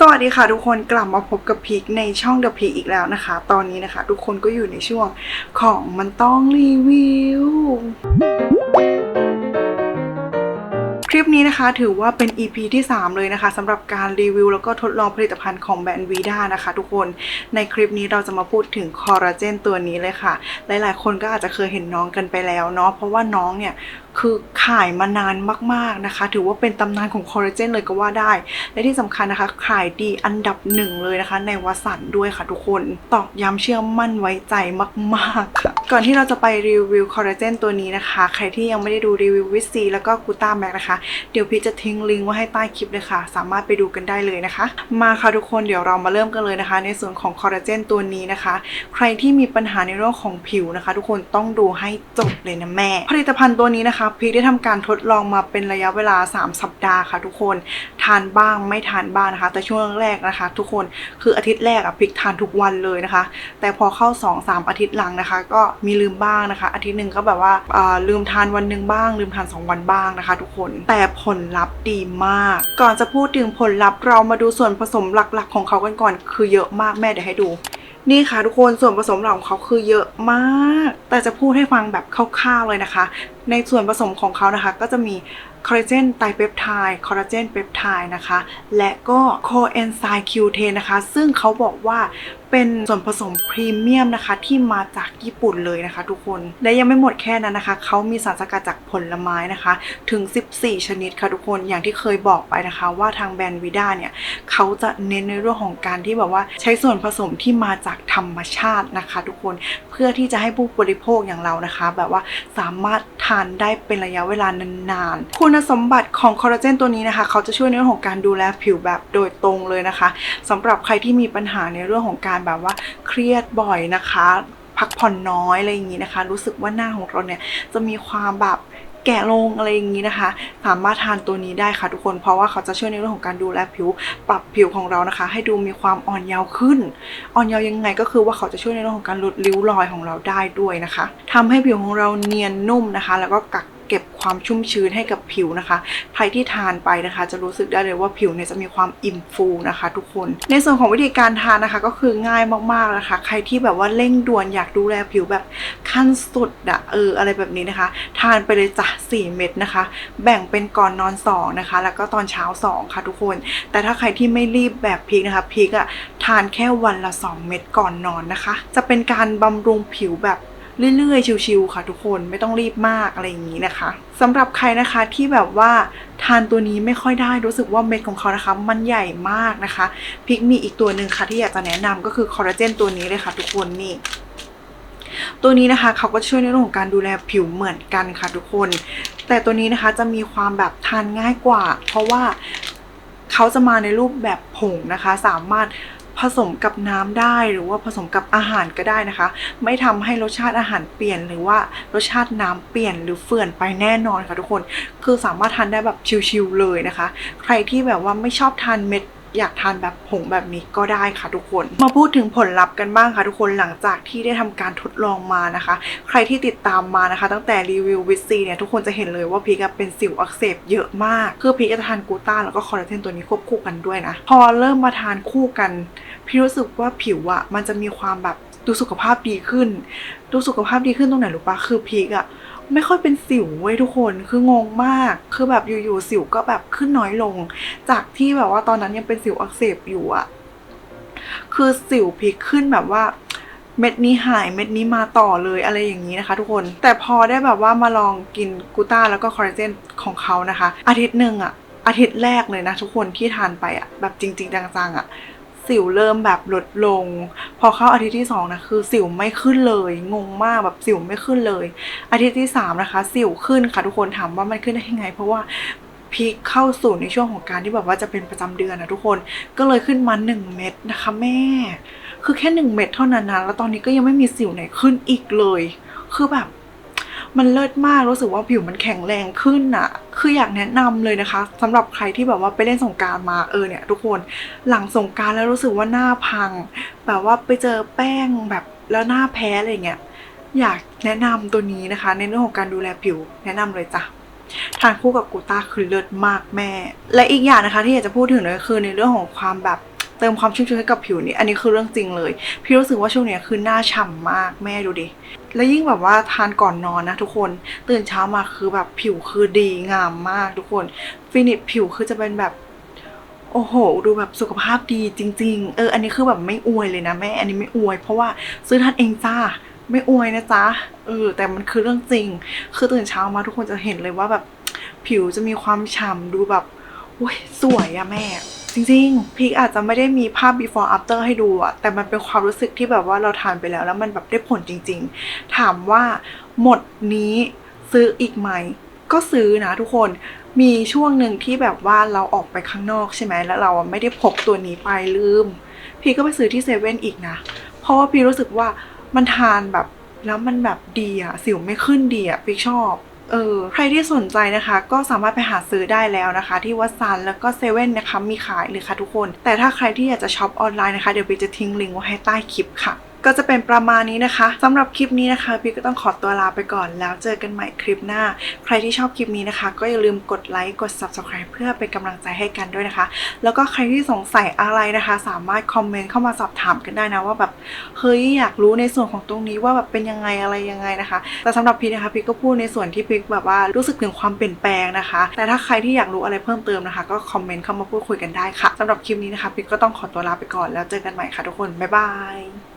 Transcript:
สวัสดีค่ะทุกคนกลับมาพบกับพีคในช่องเดอะพีอีกแล้วนะคะ ตอนนี้นะคะ ทุกคนก็อยู่ในช่วงของมันต้องรีวิว คลิปนี้นะคะถือว่าเป็น EP ที่ 3 เลยนะคะสำหรับการรีวิวแล้วก็ทดลองผลิตภัณฑ์ของแบรนด์วีด้านะคะทุกคนในคลิปนี้เราจะมาพูดถึงคอลลาเจนตัวนี้เลยค่ะ หลายๆ คนก็อาจจะเคยเห็นน้องกันไปแล้วเนาะเพราะว่าน้องเนี่ยคือขายมานานมากๆนะคะ ถือว่าเป็นตำนานของคอลลาเจนเลยก็ว่าได้ และที่สำคัญนะคะขายดีอันดับหนึ่งเลยนะคะ ในวสันด้วยค่ะทุกคนตอกย้ำเชื่อมั่นไว้ใจมากๆค่ะ ก่อนที่เราจะไปรีวิวคอลลาเจนตัวนี้นะคะ ใครที่ยังไม่ได้ดูรีวิววิซีแล้วก็กูต้าแม็กนะคะ เดี๋ยวพี่จะทิ้งลิงก์ไว้ให้ใต้คลิปเลยค่ะ สามารถไปดูกันได้เลยนะคะ มาค่ะทุกคนเดี๋ยวเรามาเริ่มกันเลยนะคะ ในส่วนของคอลลาเจนตัวนี้นะคะ ใครที่มีปัญหาในเรื่องของผิวนะคะ ทุกคนต้องดูให้จบเลยนะแม่ ผลิตภัณฑ์ตัวนี้นะคะพีคได้ทำการทดลองมาเป็นระยะเวลา 3 สัปดาห์ค่ะ ทุกคนทานบ้างไม่ทานบ้างนะคะ แต่ช่วงแรกนะคะ ทุกคนคืออาทิตย์แรกอะพีคทานทุกวันเลยนะคะ แต่พอเข้า 2-3 อาทิตย์หลังนะคะ ก็มีลืมบ้างนะคะ อาทิตย์หนึ่งก็แบบว่าลืมทานวันหนึ่งบ้าง ลืมทาน 2 วันบ้างนะคะ ทุกคนแต่ผลลัพธ์ดีมาก ก่อนจะพูดถึงผลลัพธ์เรามาดูส่วนผสมหลักๆ ของเขากันก่อน คือเยอะมากแม่เดี๋ยวให้ดูนี่ค่ะทุกคนส่วนผสมหลักของเขาคือเยอะมาก แต่จะพูดให้ฟังแบบคร่าวๆเลยนะคะ ในส่วนผสมของเขานะคะ ก็จะมีคอลลาเจนไตเปปไทด์คอลลาเจนเปปไทด์นะคะ และก็โคเอนไซม์คิวเทนนะคะ ซึ่งเขาบอกว่าเป็นส่วนผสมพรีเมียมนะคะ ที่มาจากญี่ปุ่นเลยนะคะ ทุกคน และยังไม่หมดแค่นั้นนะคะ เขามีสารสกัดจากผลไม้นะคะ ถึง 14 ชนิดค่ะทุกคน อย่างที่เคยบอกไปนะคะ ว่าทางแบรนด์วิด้าเนี่ย เขาจะเน้นในเรื่องของการที่แบบว่าใช้ส่วนผสมที่มาจากธรรมชาตินะคะ ทุกคน เพื่อที่จะให้ผู้บริโภคอย่างเรานะคะ แบบว่าสามารถ ทานได้เป็นระยะเวลานานๆ คุณสมบัติของคอลลาเจนตัวนี้นะคะ เขาจะช่วยในเรื่องของการดูแลผิวแบบโดยตรงเลยนะคะสำหรับใครที่มีปัญหาในเรื่องของการแบบว่าเครียดบ่อยนะคะ พักผ่อนน้อยอะไรอย่างนี้นะคะ รู้สึกว่าหน้าของเราเนี่ยจะมีความแบบ แก่ลงอะไรอย่างนี้นะคะ สามารถทานตัวนี้ได้ค่ะทุกคน เพราะว่าเขาจะช่วยในเรื่องของการดูแลผิว ปรับผิวของเรานะคะ ให้ดูมีความอ่อนเยาว์ขึ้น อ่อนเยาว์ยังไงก็คือว่าเขาจะช่วยในเรื่องของการลดริ้วรอยของเราได้ด้วยนะคะทำให้ผิวของเราเนียนนุ่มนะคะ แล้วก็กัก เก็บความชุ่มชื้นให้กับผิวนะคะ ใครที่ทานไปนะคะ จะรู้สึกได้เลยว่าผิวเนี่ยจะมีความอิ่มฟูนะคะ ทุกคน ในส่วนของวิธีการทานนะคะก็คือง่ายมากๆนะคะ ใครที่แบบว่าเร่งด่วนอยากดูแลผิวแบบขั้นสุดอะเอออะไรแบบนี้นะคะ ทานไปเลยจ้ะ4 เม็ดนะคะ แบ่งเป็นก่อนนอน2นะคะ แล้วก็ตอนเช้า 2 ค่ะทุกคน แต่ถ้าใครที่ไม่รีบแบบพีกนะคะพีกอะทานแค่วันละ 2 เม็ดก่อนนอนนะคะ จะเป็นการบำรุงผิวแบบ เรื่อยๆ ชิวๆค่ะทุกคนไม่ต้องรีบมากอะไรอย่างนี้นะคะสำหรับใครนะคะที่แบบว่าทานตัวนี้ไม่ค่อยได้รู้สึกว่าเม็ดของเขานะคะ มันใหญ่มากนะคะพิกมีอีกตัวหนึ่งค่ะที่อยากจะแนะนำก็คือคอลลาเจนตัวนี้เลยค่ะ ทุกคนนี่ตัวนี้นะคะเขาก็ช่วยในเรื่องของการดูแลผิวเหมือนกันค่ะทุกคน แต่ตัวนี้นะคะจะมีความแบบทานง่ายกว่า เพราะว่าเขาจะมาในรูปแบบผงนะคะ สามารถ ผสมกับน้ำได้หรือว่าผสมกับอาหารก็ได้นะคะ ไม่ทำให้รสชาติอาหารเปลี่ยนหรือว่ารสชาติน้ำเปลี่ยนหรือเฟื่อนไปแน่นอนค่ะทุกคน คือสามารถทานได้แบบชิลๆเลยนะคะ ใครที่แบบว่าไม่ชอบทานเม็ดอยากทานแบบผงแบบนี้ก็ได้ค่ะทุกคน มาพูดถึงผลลัพธ์กันบ้างค่ะทุกคนหลังจากที่ได้ทำการทดลองมานะคะ ใครที่ติดตามมานะคะ ตั้งแต่รีวิววิซีเนี่ยทุกคนจะเห็นเลยว่าพีกเป็นสิวอักเสบเยอะมาก คือพีกจะทานกูต้าแล้วก็คอลลาเจนตัวนี้ควบคู่กันด้วยนะ พอเริ่มมาทานคู่กัน พี่รู้สึกว่าผิวอะมันจะมีความแบบดูสุขภาพดีขึ้น ดูสุขภาพดีขึ้นตรงไหนรู้ปะคือพีกอะไม่ค่อยเป็นสิวเว้ยทุกคน คืองงมาก คือแบบอยู่ๆสิวก็แบบขึ้นน้อยลง จากที่แบบว่าตอนนั้นยังเป็นสิวอักเสบอยู่อะคือสิวพีกขึ้นแบบว่าเม็ดนี้หายเม็ดนี้มาต่อเลยอะไรอย่างนี้นะคะทุกคน แต่พอได้แบบว่ามาลองกินกูต้าแล้วก็คอลลาเจนของเขานะคะ อาทิตย์หนึ่งอะอาทิตย์แรกเลยนะทุกคนที่ทานไปอะแบบจริง ๆ จังๆอะ สิวเริ่มแบบลดลง พอเข้าอาทิตย์ที่สองนะคือสิวไม่ขึ้นเลยงงมากแบบสิวไม่ขึ้นเลย อาทิตย์ที่สามนะคะ สิวขึ้นค่ะทุกคนถามว่ามันขึ้นได้ยังไง เพราะว่าพีคเข้าสู่ในช่วงของการที่แบบว่าจะเป็นประจำเดือนนะทุกคนก็เลยขึ้นมาหนึ่งเม็ดนะคะแม่ คือแค่หนึ่งเม็ดเท่านั้นนะแล้วตอนนี้ก็ยังไม่มีสิวไหนขึ้นอีกเลย คือแบบ มันเลิศมากรู้สึกว่าผิวมันแข็งแรงขึ้นอะคืออยากแนะนำเลยนะคะสำหรับใครที่แบบว่าไปเล่นสงการมาเออเนี่ยทุกคนหลังสงการแล้วรู้สึกว่าหน้าพัง แบบว่าไปเจอแป้งแบบแล้วหน้าแพ้อะไรเงี้ยอยากแนะนำตัวนี้นะคะ ในเรื่องของการดูแลผิวแนะนำเลยจ้ะทานคู่กับกูต้าคือเลิศมากแม่ และอีกอย่างนะคะที่อยากจะพูดถึงเลยคือในเรื่องของความแบบ เติมความชุ่มชื้นให้กับผิวนี่อันนี้คือเรื่องจริงเลย พี่รู้สึกว่าช่วงนี้คือหน้าฉ่ำมากแม่ดูดิ แล้วยิ่งแบบว่าทานก่อนนอนนะทุกคน ตื่นเช้ามาคือแบบผิวคือดีงามมากทุกคน ฟินิชผิวคือจะเป็นแบบโอ้โห ดูแบบสุขภาพดีจริง ๆ เออ อันนี้คือแบบไม่อวยเลยนะแม่ อันนี้ไม่อวย เพราะว่าซื้อทานเองจ้า ไม่อวยนะจ๊ะ เออ แต่มันคือเรื่องจริง คือตื่นเช้ามาทุกคนจะเห็นเลยว่าแบบผิวจะมีความฉ่ำดูแบบโอ้ยสวยอะแม่ จริงๆ พีคอาจจะไม่ได้มีภาพ before after ให้ดูอะแต่มันเป็นความรู้สึกที่แบบว่าเราทานไปแล้ว แล้วมันแบบได้ผลจริง ๆ ถามว่าหมดนี้ซื้ออีกไหม ก็ซื้อนะทุกคนมีช่วงหนึ่งที่แบบว่าเราออกไปข้างนอกใช่ไหมแล้วเราไม่ได้พกตัวนี้ไปลืม พี่ก็ไปซื้อที่เซเว่นอีกนะ เพราะว่าพี่รู้สึกว่ามันทานแบบแล้วมันแบบดีอะสิวไม่ขึ้นดีอะพี่ชอบ เออใครที่สนใจนะคะ ก็สามารถไปหาซื้อได้แล้วนะคะ ที่วัดซันแล้วก็เซเว่นนะคะมีขายเลยค่ะทุกคน แต่ถ้าใครที่อยากจะช็อปออนไลน์นะคะเดี๋ยวไปจะทิ้งลิงก์ไว้ให้ใต้คลิปค่ะ ก็จะเป็นประมาณนี้นะคะสำหรับคลิปนี้นะคะพี่ก็ต้องขอตัวลาไปก่อน แล้วเจอกันใหม่คลิปหน้า ใครที่ชอบคลิปนี้นะคะ ก็อย่าลืมกดไลค์กด subscribe เพื่อเป็นกำลังใจให้กันด้วยนะคะ แล้วก็ใครที่สงสัยอะไรนะคะ สามารถคอมเมนต์เข้ามาสอบถามกันได้นะว่าแบบเฮ้ยอยากรู้ในส่วนของตรงนี้ว่าแบบเป็นยังไงอะไรยังไงนะคะ แต่สำหรับพี่นะคะพี่ก็พูดในส่วนที่พี่แบบว่ารู้สึกถึงความเปลี่ยนแปลงนะคะ แต่ถ้าใครที่อยากรู้อะไรเพิ่มเติมนะคะ ก็คอมเมนต์เข้ามาพูดคุยกันได้ค่ะสำหรับคลิปนี้นะคะพี่ก็ต้องขอตัวลาไปก่อนแล้วเจอกันใหม่ค่ะทุกคน บ๊ายบาย